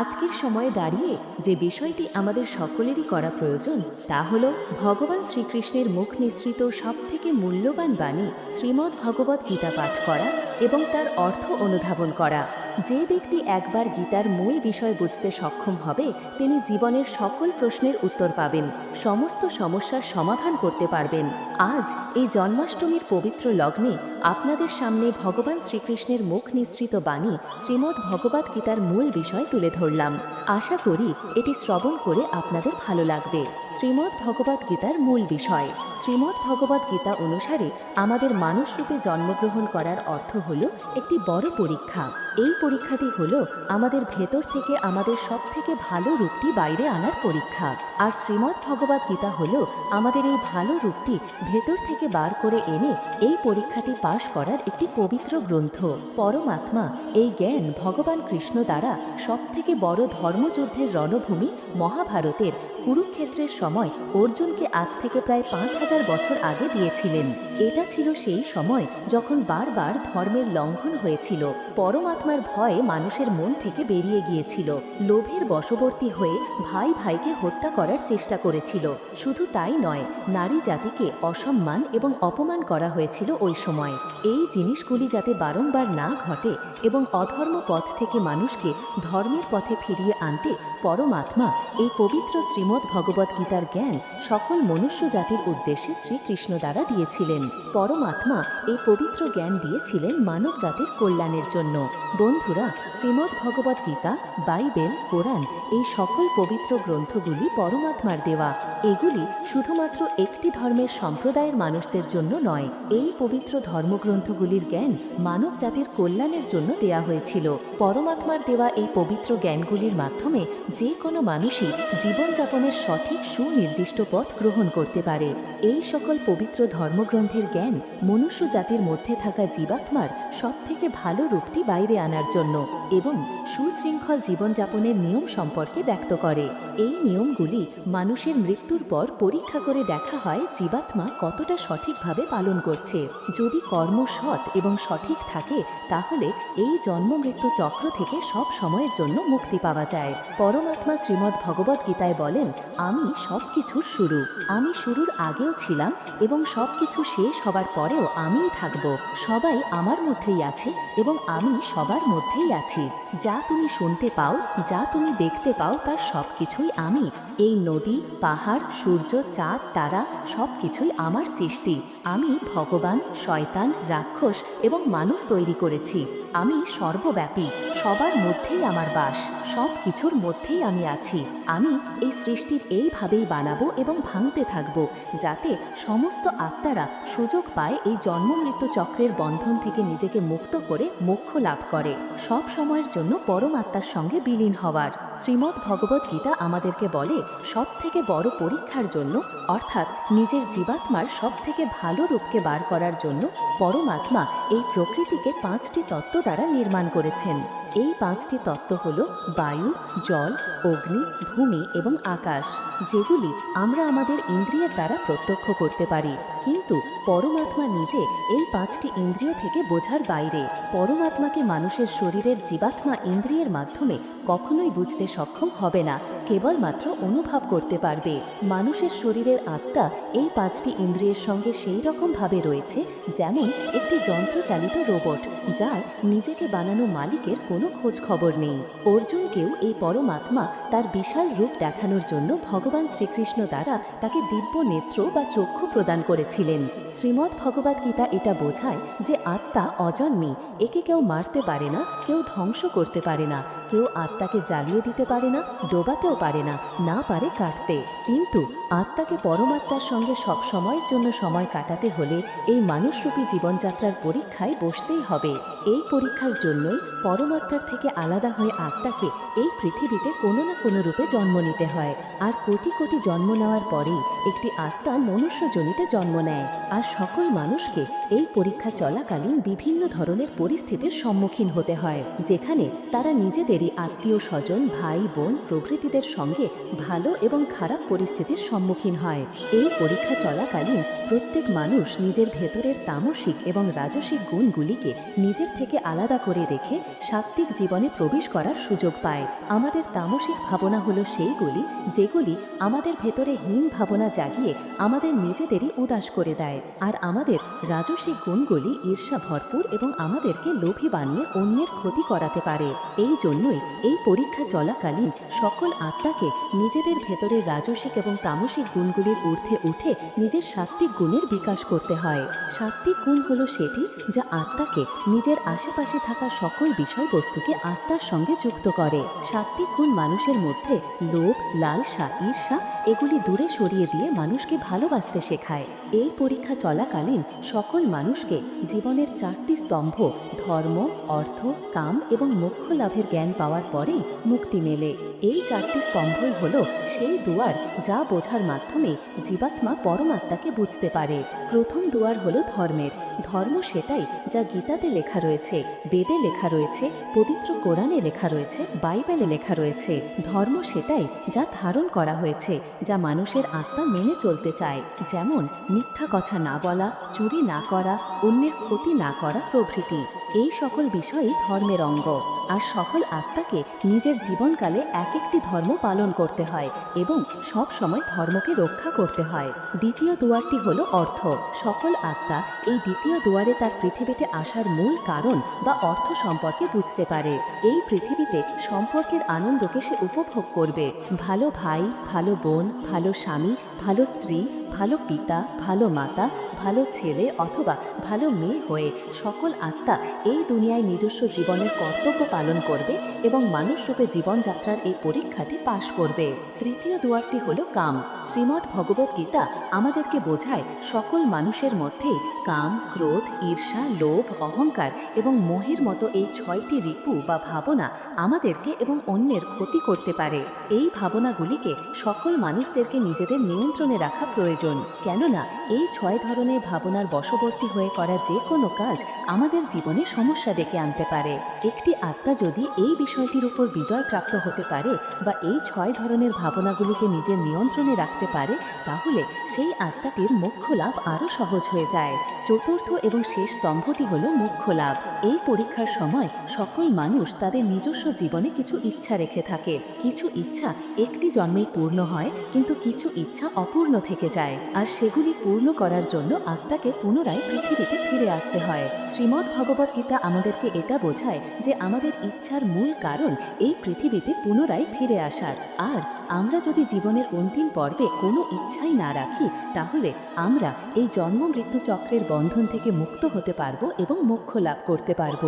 আজকের সময়ে দাঁড়িয়ে যে বিষয়টি আমাদের সকলেরই করা প্রয়োজন, তা হল ভগবান শ্রীকৃষ্ণের মুখ নিঃসৃত সবথেকে মূল্যবান বাণী শ্রীমদ্ ভগবত গীতা পাঠ করা এবং তার অর্থ অনুধাবন করা। যে ব্যক্তি একবার গীতার মূল বিষয় বুঝতে সক্ষম হবে, তিনি জীবনের সকল প্রশ্নের উত্তর পাবেন, সমস্ত সমস্যার সমাধান করতে পারবেন। আজ এই জন্মাষ্টমীর পবিত্র লগ্নে আপনাদের সামনে ভগবান শ্রীকৃষ্ণের মুখ নিঃসৃত বাণী শ্রীমদ্ ভগবত গীতার মূল বিষয় তুলে ধরলাম। আশা করি এটি শ্রবণ করে আপনাদের ভালো লাগবে। শ্রীমদ্ ভগবত গীতার মূল বিষয়। শ্রীমদ্ ভগবত গীতা অনুসারে আমাদের মানুষরূপে জন্মগ্রহণ করার অর্থ হল একটি বড় পরীক্ষা। এই পরীক্ষাটি হলো আমাদের ভেতর থেকে আমাদের সব থেকে ভালো রূপটি বাইরে আনার পরীক্ষা। আর শ্রীমদ্ ভগবত গীতা হলো আমাদের এই ভালো রূপটি ভেতর থেকে বার করে এনে এই পরীক্ষাটি পাশ করার একটি পবিত্র গ্রন্থ। পরমাত্মা এই জ্ঞান ভগবান কৃষ্ণ দ্বারা সব থেকে বড় ধর্মযুদ্ধের রণভূমি মহাভারতের কুরুক্ষেত্রের সময় অর্জুনকে আজ থেকে প্রায় পাঁচ হাজার বছর আগে দিয়েছিলেন। এটা ছিল সেই সময় যখন বারবার ধর্মের লঙ্ঘন হয়েছিল। পরমাত্মার ভয়ে মানুষের মন থেকে বেরিয়ে গিয়েছিল। লোভের বশবর্তী হয়ে ভাই ভাইকে হত্যা করার চেষ্টা করেছিল। শুধু তাই নয়, নারী জাতিকে অসম্মান এবং অপমান করা হয়েছিল ওই সময়। এই জিনিসগুলি যাতে বারংবার না ঘটে এবং অধর্ম পথ থেকে মানুষকে ধর্মের পথে ফিরিয়ে আনতে পরমাত্মা, এই পবিত্র শ্রীমদ্ ভগবত গীতার জ্ঞান সকল মনুষ্য জাতির উদ্দেশ্যে শ্রীকৃষ্ণ দ্বারা দিয়েছিলেন। পরমাত্মা এই পবিত্র জ্ঞান দিয়েছিলেন মানব জাতির কল্যাণের জন্য। বন্ধুরা, শ্রীমদ্ ভগবত গীতা, বাইবেল, কোরআন এই সকল পবিত্র গ্রন্থগুলি পরমাত্মার দেওয়া। এগুলি শুধুমাত্র একটি ধর্মের সম্প্রদায়ের মানুষদের জন্য নয়, এই পবিত্র ধর্মগ্রন্থগুলির জ্ঞান মানব জাতির কল্যাণের জন্য দেয়া হয়েছিল। পরমাত্মার দেওয়া এই পবিত্র জ্ঞানগুলির মাধ্যমে যে কোনো মানুষই জীবনযাপনের সঠিক সুনির্দিষ্ট পথ গ্রহণ করতে পারে। এই সকল পবিত্র ধর্মগ্রন্থের জ্ঞান মনুষ্য জাতির মধ্যে থাকা জীবাত্মার সবথেকে ভালো রূপটি বাইরে আনার জন্য এবং সুশৃঙ্খল জীবনযাপনের নিয়ম সম্পর্কে ব্যক্ত করে। এই নিয়মগুলি মানুষের মৃত্যুর পর পরীক্ষা করে দেখা হয় জীবাত্মা কতটা সঠিকভাবে পালন করছে। যদি কর্ম সৎ এবং সঠিক থাকে তাহলে এই জন্ম মৃত্যু চক্র থেকে সব সময়ের জন্য মুক্তি পাওয়া যায়। পরমাত্মা শ্রীমদ্ ভগবত গীতায় বলেন, আমি সব কিছুর শুরু। আমি শুরুর আগেও ছিলাম এবং সব কিছু শেষ হবার পরেও আমিই থাকব। সবাই আমার মধ্যেই আছে এবং আমি সবার মধ্যেই আছি। যা তুমি শুনতে পাও, যা তুমি দেখতে পাও, তার সব কিছুই আমি। এই নদী, পাহাড়, সূর্য, চাঁদ, তারা সব কিছুই আমার সৃষ্টি। আমি ভগবান, শয়তান, রাক্ষস এবং মানুষ তৈরি করেছি। আমি সর্বব্যাপী, সবার মধ্যেই আমার বাস সব কিছুর মধ্যেই আমি আছি। আমি এই সৃষ্টির এইভাবেই বানাবো এবং ভাঙতে থাকব, যাতে সমস্ত আত্মারা সুযোগ পায় এই জন্ম মৃত্যু চক্রের বন্ধন থেকে নিজেকে মুক্ত করে মোক্ষ লাভ করে। সব সময়ের জন্য পরমাত্মার সঙ্গে বিলীন হওয়ার। শ্রীমদ্ ভগবত গীতা আমাদেরকে বলে সব থেকে বড় পরীক্ষার জন্য, অর্থাৎ নিজের জীবাত্মার সব থেকে ভালো রূপকে বার করার জন্য, পরমাত্মা এই প্রকৃতিকে পাঁচটি তত্ত্ব দ্বারা নির্মাণ করেছেন। এই পাঁচটি তত্ত্ব হল বায়ু, জল, অগ্নি, ভূমি এবং আকাশ, যেগুলি আমরা আমাদের ইন্দ্রিয়ের দ্বারা প্রত্যক্ষ করতে পারি। কিন্তু পরমাত্মা নিজে এই পাঁচটি ইন্দ্রিয় থেকে বোঝার বাইরে। পরমাত্মাকে মানুষের শরীরের জীবাত্মা ইন্দ্রিয়ের মাধ্যমে কখনোই বুঝতে সক্ষম হবে না, কেবলমাত্র অনুভব করতে পারবে। মানুষের শরীরের আত্মা এই পাঁচটি ইন্দ্রিয়ের সঙ্গে সেই রকমভাবে রয়েছে যেমন একটি যন্ত্রচালিত রোবট, যার নিজেকে বানানো মালিকের কোনো খোঁজ খবর নেই। অর্জুনকেও এই পরমাত্মা তার বিশাল রূপ দেখানোর জন্য ভগবান শ্রীকৃষ্ণ দ্বারা তাকে দিব্য নেত্র বা চক্ষু প্রদান করেছিলেন শ্রীমদ্ ভগবত গীতা এটা বোঝায় যে আত্মা অজন্মী, একে কেউ মারতে পারে না, কেউ ধ্বংস করতে পারে না। কেউ আত্মাকে জ্বালিয়ে দিতে পারে না, ডোবাতেও পারে না না পারে কাটতে। কিন্তু আত্মাকে পরমাত্মার সঙ্গে সব সময়ের জন্য সময় কাটাতে হলে এই মানুষরূপী জীবনযাত্রার পরীক্ষায় বসতেই হবে। এই পরীক্ষার জন্যই পরমাত্মার থেকে আলাদা হয়ে আত্মাকে এই পৃথিবীতে কোনো না কোনো রূপে জন্ম নিতে হয়। আর কোটি কোটি জন্ম নেওয়ার পরেই একটি আত্মা মনুষ্যজনিতে জন্ম নেয়। আর সকল মানুষকে এই পরীক্ষা চলাকালীন বিভিন্ন ধরনের পরিস্থিতির সম্মুখীন হতে হয়, যেখানে তারা নিজেদেরই নিজেদেরই আত্মীয় স্বজন, ভাই, বোন প্রভৃতিদের সঙ্গে ভালো এবং খারাপ পরিস্থিতির সম্মুখীন হয়। এই পরীক্ষা চলাকালীন প্রত্যেক মানুষ নিজের ভেতরের তামসিক এবং রাজসিক গুণগুলিকে নিজের থেকে আলাদা করে রেখে সাত্ত্বিক জীবনে প্রবেশ করার সুযোগ পায়। আমাদের তামসিক ভাবনা হলো সেইগুলি, যেগুলি আমাদের ভেতরে হীন ভাবনা জাগিয়ে আমাদের নিজেদেরই উদাস করে দেয়। আর আমাদের রাজসিক গুণগুলি ঈর্ষা ভরপুর এবং আমাদেরকে লোভী বানিয়ে অন্যের ক্ষতি করাতে পারে। এই জন্যই এই পরীক্ষা চলাকালীন সকল আত্মাকে নিজেদের ভেতরের রাজসিক এবং তামসিক গুণগুলির ঊর্ধ্বে উঠে নিজের সাত্ত্বিক গুণের বিকাশ করতে হয়। সাত্ত্বিক গুণ হলো সেটি যা আত্মাকে নিজের আশেপাশে থাকা সকল বিষয়বস্তুকে আত্মার সঙ্গে যুক্ত করে। সাত্ত্বিক গুণ মানুষের মধ্যে লোভ, লালসা, ঈর্ষা এগুলি দূরে সরিয়ে দিয়ে মানুষকে ভালোবাসতে শেখায়। এই পরীক্ষা চলাকালীন সকল মানুষকে জীবনের চারটি স্তম্ভ ধর্ম, অর্থ, কাম এবং মোক্ষ লাভের জ্ঞান পাওয়ার পরেই মুক্তি মেলে। এই চারটি স্তম্ভই হল সেই দুয়ার যা বোঝার মাধ্যমে জীবাত্মা পরমাত্মাকে বুঝতে পারে। প্রথম দুয়ার হলো ধর্মের। ধর্ম সেটাই যা গীতাতে লেখা রয়েছে, বেদে লেখা রয়েছে, পবিত্র কোরআনে লেখা রয়েছে, বাইবেলে লেখা রয়েছে। ধর্ম সেটাই যা ধারণ করা হয়েছে, যা মানুষের আত্মা মেনে চলতে চায়। যেমন মিথ্যা কথা না বলা, চুরি না করা, অন্যের ক্ষতি না করা প্রভৃতি। এই সকল বিষয়ই ধর্মের অঙ্গ। আর সকল আত্মাকে নিজের জীবনকালে এক একটি ধর্ম পালন করতে হয় এবং সব সময় ধর্মকে রক্ষা করতে হয়। দ্বিতীয় দুয়ারটি হল অর্থ। সকল আত্মা এই দ্বিতীয় দুয়ারে তার পৃথিবীতে আসার মূল কারণ বা অর্থ সম্পর্কে বুঝতে পারে। এই পৃথিবীতে সম্পর্কের আনন্দকে সে উপভোগ করবে। ভালো ভাই, ভালো বোন, ভালো স্বামী, ভালো স্ত্রী, ভালো পিতা, ভালো মাতা, ভালো ছেলে অথবা ভালো মেয়ে হয়ে সকল আত্মা এই দুনিয়ায় নিজস্ব জীবনের কর্তব্য পালন করবে এবং মানুষরূপে জীবনযাত্রার এই পরীক্ষাটি পাশ করবে। তৃতীয় দুয়ারটি হল কাম। শ্রীমদ্ ভগবত গীতা আমাদেরকে বোঝায় সকল মানুষের মধ্যেই কাম, ক্রোধ, ঈর্ষা, লোভ, অহংকার এবং মোহের মতো এই ছয়টি রিপু বা ভাবনা আমাদেরকে এবং অন্যের ক্ষতি করতে পারে। এই ভাবনাগুলিকে সকল মানুষদেরকে নিজেদের নিয়ন্ত্রণে রাখা প্রয়োজন। কেননা এই ছয় ধরনের ভাবনার বশবর্তী হয়ে করা যে কোনো কাজ আমাদের জীবনে সমস্যা ডেকে আনতে পারে। একটি আত্মা যদি এই বিষয়টির উপর বিজয় প্রাপ্ত হতে পারে বা এই ছয় ধরনের ভাবনাগুলিকে নিজের নিয়ন্ত্রণে রাখতে পারে, তাহলে সেই আত্মাটির মোক্ষ লাভ আরও সহজ হয়ে যায়। চতুর্থ এবং শেষ স্তম্ভটি হল মোক্ষ লাভ। এই পরীক্ষার সময় সকল মানুষ তাদের নিজস্ব জীবনে কিছু ইচ্ছা রেখে থাকে। কিছু ইচ্ছা একটি জন্মেই পূর্ণ হয়, কিন্তু কিছু ইচ্ছা অপূর্ণ থেকে যায়। আর সেগুলি পূর্ণ করার জন্য আত্মাকে পুনরায় পৃথিবীতে ফিরে আসতে হয়। শ্রীমদ্ ভগবত গীতা আমাদেরকে এটা বোঝায় যে আমাদের ইচ্ছার মূল কারণ এই পৃথিবীতে পুনরায় ফিরে আসার। আর আমরা যদি জীবনের অন্তিম পর্বে কোনো ইচ্ছাই না রাখি, তাহলে আমরা এই জন্ম মৃত্যু চক্রের বন্ধন থেকে মুক্ত হতে পারব এবং মোক্ষ লাভ করতে পারব।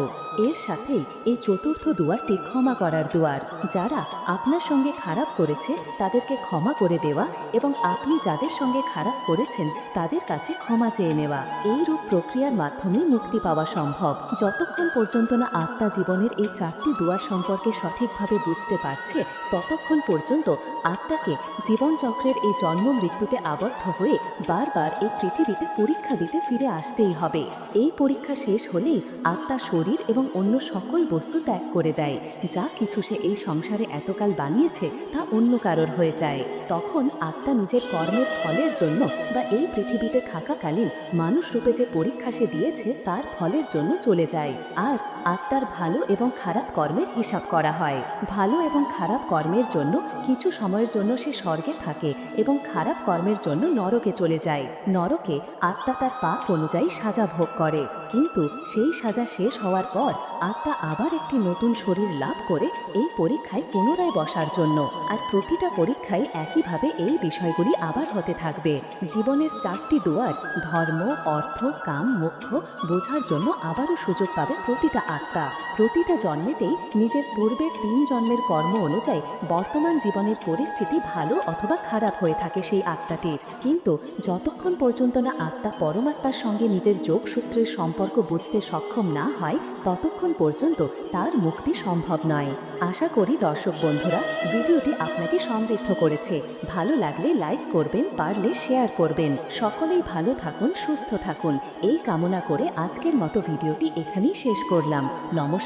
এর সাথেই এই চতুর্থ দুয়ারটি ক্ষমা করার দুয়ার, যারা আপনার সঙ্গে খারাপ করেছে তাদেরকে ক্ষমা করে দেওয়া এবং আপনি যাদের সঙ্গে খারাপ করেছেন তাদের কাছে ক্ষমা চেয়ে নেওয়া। এই রূপ প্রক্রিয়ার মাধ্যমে মুক্তি পাওয়া সম্ভব। যতক্ষণ পর্যন্ত না আত্মা জীবনের এই চারটি দুয়ার সম্পর্কে সঠিকভাবে বুঝতে পারছে, ততক্ষণ পর্যন্ত আত্মাকে জীবনচক্রের এই জন্ম মৃত্যুতে আবদ্ধ হয়ে বারবার এই পৃথিবীতে পরীক্ষা দিতে ফিরে আসতেই হবে। এই পরীক্ষা শেষ হলেই আত্মা শরীর এবং অন্য সকল বস্তু ত্যাগ করে দেয়। যা কিছু সে এই সংসারে এতকাল বানিয়েছে তা অন্য কারোর হয়ে যায়। তখন আত্মা নিজের কর্মের ফলের জন্য বা এই পৃথিবীতে থাকাকালীন মানুষ রূপে যে পরীক্ষা সে দিয়েছে তার ফলের জন্য চলে যায়। আর আত্মার ভালো এবং খারাপ কর্মের হিসাব করা হয়। ভালো এবং খারাপ কর্মের জন্য কিছু সময়ের জন্য সে স্বর্গে থাকে এবং খারাপ কর্মের জন্য নরকে চলে যায়। নরকে আত্মা তার পাপ অনুযায়ী সাজা ভোগ করে। কিন্তু সেই সাজা শেষ হওয়ার পর আত্মা আবার একটি নতুন শরীর লাভ করে এই পরীক্ষায় পুনরায় বসার জন্য। আর প্রতিটা পরীক্ষায় একইভাবে এই বিষয়গুলি আবার হতে থাকবে। জীবনের চারটি দুয়ার, ধর্ম, অর্থ, কাম, মোক্ষ, বোঝার জন্য আবারও সুযোগ পাবে প্রতিটা আত্মা। প্রতিটা জন্মেতেই নিজের পূর্বের তিন জন্মের কর্ম অনুযায়ী বর্তমান জীবনের পরিস্থিতি ভালো অথবা খারাপ হয়ে থাকে সেই আত্মাটির। কিন্তু যতক্ষণ পর্যন্ত না আত্মা পরমাত্মার সঙ্গে নিজের যোগসূত্রের সম্পর্ক বুঝতে সক্ষম না হয়, ততক্ষণ পর্যন্ত তার মুক্তি সম্ভব নয়। আশা করি দর্শক বন্ধুরা, ভিডিওটি আপনাকে সমৃদ্ধ করেছে। ভালো লাগলে লাইক করবেন, পারলে শেয়ার করবেন। সকলেই ভালো থাকুন, সুস্থ থাকুন। এই কামনা করে আজকের মতো ভিডিওটি এখানেই শেষ করলাম। নমস্কার।